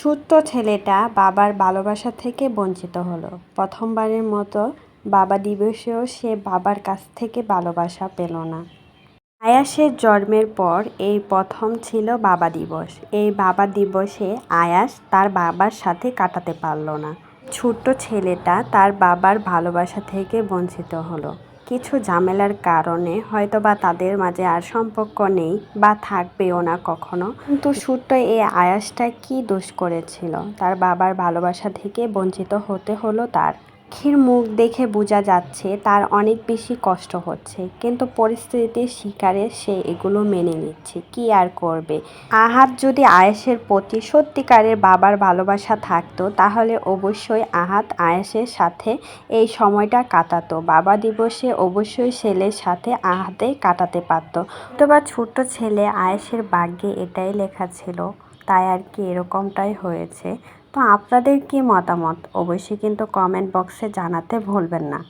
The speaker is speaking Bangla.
ছোট্ট ছেলেটা বাবার ভালোবাসা থেকে বঞ্চিত হলো। প্রথমবারের মতো বাবা দিবসেও সে বাবার কাছ থেকে ভালোবাসা পেল না। আয়াসের জন্মের পর এই প্রথম ছিল বাবা দিবস। এই বাবা দিবসে আয়াস তার বাবার সাথে কাটাতে পারল না। ছোট্ট ছেলেটা তার বাবার ভালোবাসা থেকে বঞ্চিত হলো। কিছু ঝামেলার কারণে হয়তো বা তাদের মাঝে আর সম্পর্ক নেই বা থাকবেও না কখনো। কিন্তু ছোট্ট এই আয়াসটা কি দোষ করেছিল? তার বাবার ভালোবাসা থেকে বঞ্চিত হতে হলো তার। আখির মুখ দেখে বোঝা যাচ্ছে তার অনেক বেশি কষ্ট হচ্ছে, কিন্তু পরিস্থিতির শিকারে সে এগুলো মেনে নিচ্ছে। কি আর করবে? আহাত যদি আয়েসের প্রতি সত্যিকারের বাবার ভালোবাসা থাকতো, তাহলে অবশ্যই আহাত আয়েসের সাথে এই সময়টা কাটাতো। বাবা দিবসে অবশ্যই ছেলের সাথে আহাতে কাটাতে পারতো। অথবা ছোট্ট ছেলে আয়েসের ভাগ্যে এটাই লেখা ছিল। তাই আর কি এরকমটাই হয়েছে। তো আপনাদের কি মতামত? অবশ্যই কিন্তু কমেন্ট বক্সে জানাতে ভুলবেন না।